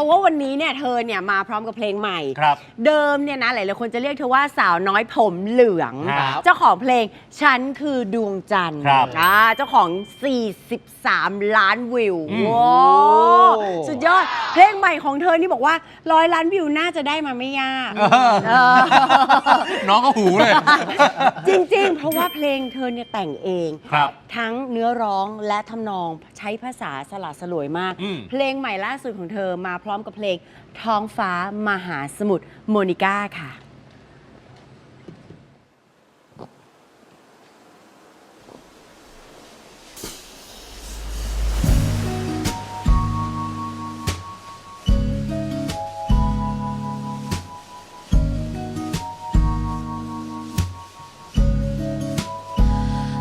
ราะว่าวันนี้เนี่ยเธอเนี่ยมาพร้อมกับเพลงใหม่ ครับ เดิมเนี่ยนะหลายๆคนจะเรียกเธอว่าสาวน้อยผมเหลือง ครับเจ้าของเพลงฉันคือดวงจันทร์ครับอ่าเจ้าของ 43 ล้านวิวอืม ว้าวสุดยอด เพลงใหม่ของเธอนี่บอกว่าร้อยล้านวิวน่าจะได้มาไม่ยากเออ น้องก็หูเลย จริงๆ เพราะว่าเพลงเธอเนี่ยแต่งเอง ครับ ทั้งเนื้อร้องและทำนองใช้ภาษาสละสลวยมาก อืม เพลงใหม่ล่าสุดของเธอมาพร้อมกับเพลงท้องฟ้ามหาสมุทรโมนิก้าค่ะ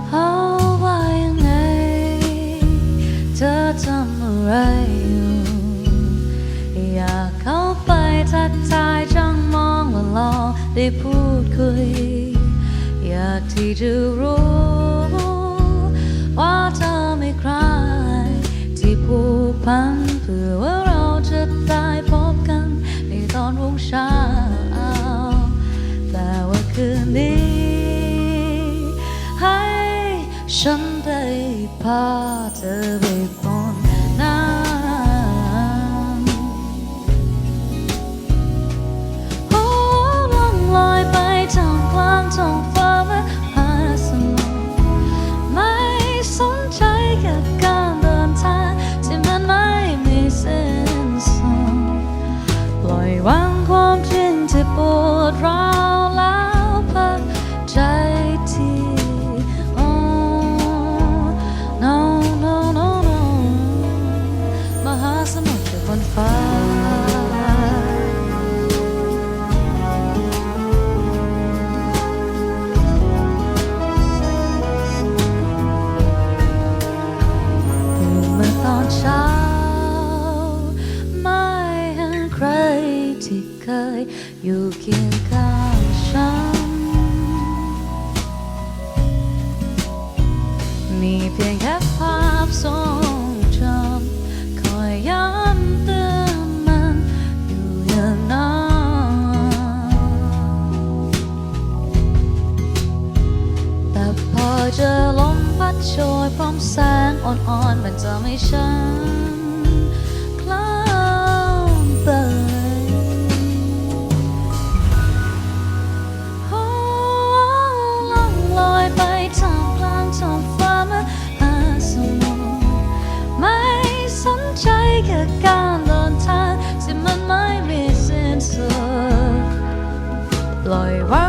เอาว่ายังไงเธอทำอะไรอยู่ พูดคุย อยากที่จะรู้ว่าเธอไม่ใคร ที่ผูกพันเพื่อว่าเราจะได้พบกันในตอนรุ่งเช้าแต่ว่าคืนนี้ ให้ฉันได้พาเธอไปพบ ก อยู่เคียงข้างฉัน มีเพียงแค่ภาพทรงจำคอยย้ำเตือนมันอยู่อย่างนั้นแต่พอเจอลมพัดโชยพร้อมแสงอ่อนๆมันจะไม่ฉัน ท้องฟ้ามันอาสมุทรไม่สนใจกับการเดินทางที่มันไม่มีสิ้นสุดปล่อยวาง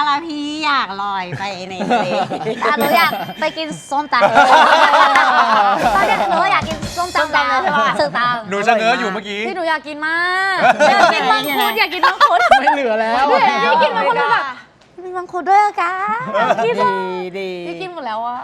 เพลงโมนิก้าแล้วพี่อยากลอยไปในทะเลอะหนูอยากไปกินส้มตำตอนเนี้ยหนูอยากกินส้มตำแล้วส้มตำหนูชะเง้ออยู่เมื่อกี้พี่หนูอยากกินมากอยากกินมังคุดอยากกินมังคุดไม่เหลือแล้วพี่กินมังคุดแล้วแบบ มีมังคุดด้วยอะคะกินดีดีพี่กินหมดแล้วอะ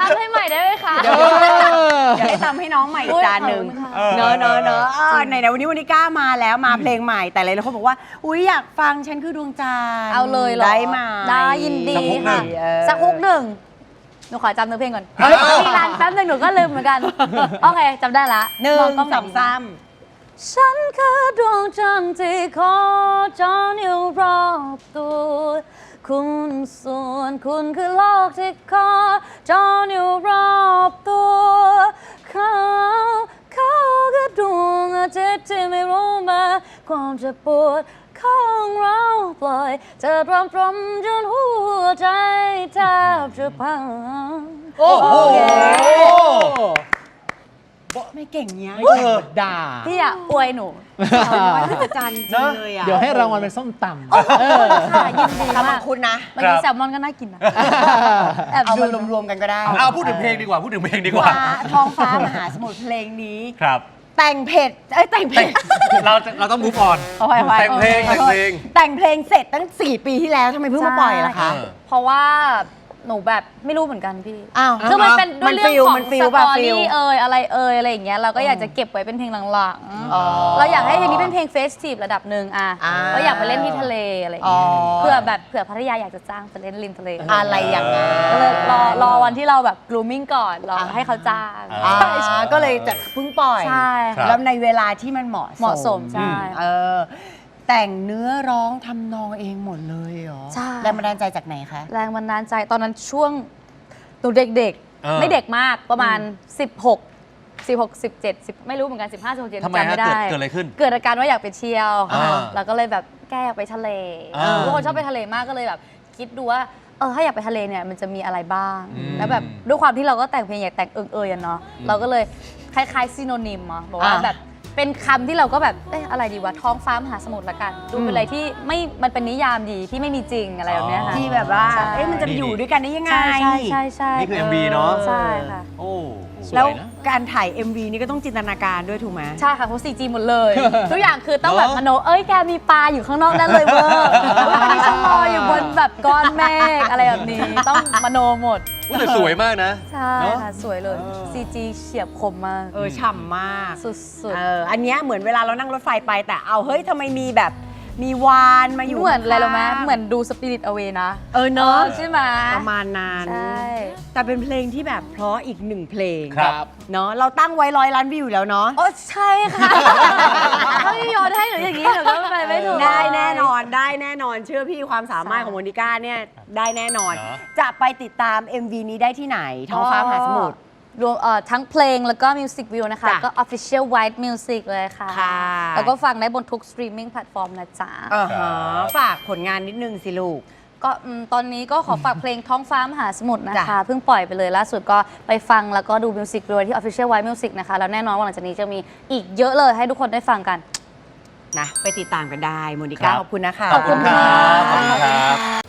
ตามให้ใหม่ได้ไหมคะเดี๋ยวให้ตำให้น้องใหม่อีกจานหนึ่งเออเนอะเนอะเนอะอ่าไหนวันนี้วันนี้กล้ามาแล้วมาเพลงใหม่แต่หลายๆคนบอกว่า อุ้ยอยากฟังฉันคือดวงจันทร์เอาเลยเหรอได้มาได้ยินดีค่ะสักฮุกหนึ่งหนูขอจำเนื้อเพลงก่อนเอ้ยมีร้านแป๊บหนึงหนูก็ลืมเหมือนกันโอเคจำได้ละหนึ่งสองสามฉันคือดวงจันทร์ที่โคจอยู่รอบตัว คุณส่วนคุณคือโลกที่โคจรอยู่รอบตัวเขาเขาคือดวงอาทิตย์ที่ไม่รู้มาความเจ็บปวดของเราปล่อยเธอรวมตรมจนหัวใจแทบจะพังโอ้โหไม่เก่งเนี้ยไม่เก่งด่า พี่อะอวยหนูสาวน้อยพระจันทร์จริงเลยอะเดี๋ยวให้รางวัลเป็นส้มตำเออค่ะยินดีตามมาขอกงคุณนะบางทีแซลมอนก็น่ากินนะ แอบเอาดูมารวมๆกันก็ได้เอาพูดถึงเพลงดีกว่าพูดถึงเพลงดีกว่า ฟ้าท้องฟ้ามหาสมุทรเพลงนี้ ครับ แต่งเพจเอ้ยแต่งเพจเราจะเราต้องมูฟออน เอาไว้เอาไว้แต่งเพลงแต่งเพลง แต่งเพลงเสร็จตั้ง 4 ปีที่แล้วทำไมเพิ่งมาปล่อยล่ะคะเออเพราะว่า หนูแบบไม่รู้เหมือนกันพี่ อ้าว คือมันเป็นด้มัวยนเรื่องฟิลของมันฟิลสป่ะตอฟิล รี่เอยอะไรเอยอะไรอย่างเงี้ยเราก็อยากจะเก็บไว้เป็นเพลงหลังอ๋อ ๆ เราอยากให้เพลงนี้เป็นเพลงเฟสทีฟระดับหนึ่งอะอ่าเราอยากไปเล่นที่ทะเลอะไรอย่างอ๋อเงี้ยเผื่อแบบเผื่อพัทยาอยากจะจ้างไปเล่นริมทะเลอะไรอย่างนั้นก็เลยรอรอวันที่เราแบบ grooming ก่อนรอให้เขาจ้างอ่าอ่าก็เลยจะเพิ่งปล่อย ใช่ ครับ แล้วในเวลาที่มันเหมาะสมเหมาะสมใช่ เออ แต่งเนื้อร้องทำนองเองหมดเลยเหรอใช่ แรงบันดาลใจจากไหนคะ แรงบันดาลใจตอนนั้นช่วงหนูเด็กเออ ๆ ไม่เด็กมากประมาณ 16 16 17 10ไม่รู้เหมือนกัน 15 16 17ทำไมจำฮะไม่เกิได้ดเกิดอะไรขึ้น เกิดอาการว่าอยากไปเที่ยวอ่าแล้วก็เลยแบบแก้อยากไปทะเลอ่าทุกคนชอบไปทะเลมากก็เลยแบบ คิดดูว่าเออถ้าอยากไปทะเลเนี่ยมันจะมีอะไรบ้าง อืมแล้วแบบด้วยความที่เราก็แต่งเพลงอยากแต่งเอิงเอยอะเนาะเราก็เลยคล้ายๆซีโนนิมอะบอกว่าอ่า แบบ เป็นคำที่เราก็แบบเอ๊ะอะไรดีวะท้องฟ้ามหาสมุทรละกัน ดูเป็นอะไรที่ไม่มันเป็นนิยามดีที่ไม่มีจริงอะไรแบบเนี้ยค่ะ ที่แบบว่า ใช่ เอ๊ะมันจะไปอยู่ด้วยกันได้ยังไง ใช่ใช่ใช่ใช่นี่คือ MV เนอะใช่ค่ะ โอ้ สวยนะ แล้วการถ่าย MV นี่ก็ต้องจินตนาการด้วยถูกไหม ใช่ค่ะเพราะ 4G หมดเลย ทุกอย่างคือต้องแบบเนอะ มโนเอ้ยแกมีปลาอยู่ข้างนอกนั่นเลยเวอร์อันนี้ฉันลอยอยู่บนแบบก้อนเมฆอะไรแบบนี้ ต้องมโนหมด อุ๊ยแต่สวยมากนะ ใช่เนอะค่ะ สวยเลย 4G เฉียบคมมาก เออฉ่ำมาก สุด เอออันเนี้ยเหมือนเวลาเรานั่งรถไฟไปแต่เอาเฮ้ยทำไมมีแบบ มีวานมาๆอยู่เหมือนอะไรรู้ไหมข้างๆเหมือนดูสปิริตเอาเวนะ เออเนอะใช่ไหมประมาณนั้น ใช่ แต่เป็นเพลงที่แบบเพราะอีกหนึ่งเพลงครับ เนาะเราตั้งไว้ร้อยล้านวิวอยู่แล้วเนาะโอ้ใช่ค่ะถ้าไม่โยนให้หรืออย่างนี้หนูก็ไปไม่ถูกได้แน่นอนได้แน่นอนเชื่อพี่ความสามารถใช่ของโมนิก้าเนี่ยได้แน่นอน เนอะ จะไปติดตาม MV นี้ได้ที่ไหนท้องฟ้ามหาสมุทร รวมเอ่อทั้งเพลงแล้วก็มิวสิกวิวนะคะ จ้ะก็ Official White Music เลยค่ะ ค่ะ แล้วก็ฟังได้บนทุกสตรีมมิ่งแพลตฟอร์มนะจ๊ะ อ่าฮะครับฝากผลงานนิดนึงสิลูก ก็อืมตอนนี้ก็ขอฝากเพลงท้องฟ้ามหาสมุทรนะคะจ้ะเพิ่งปล่อยไปเลยล่าสุดก็ไปฟังแล้วก็ดูมิวสิกวิวที่ Official White Music นะคะ แล้วแน่นอนว่าหลังจากนี้จะมีอีกเยอะเลยให้ทุกคนได้ฟังกัน นะ ไปติดตามกันได้ โมนิก้าครับ ขอบคุณนะคะ ขอบคุณครับ ขอบคุณครับ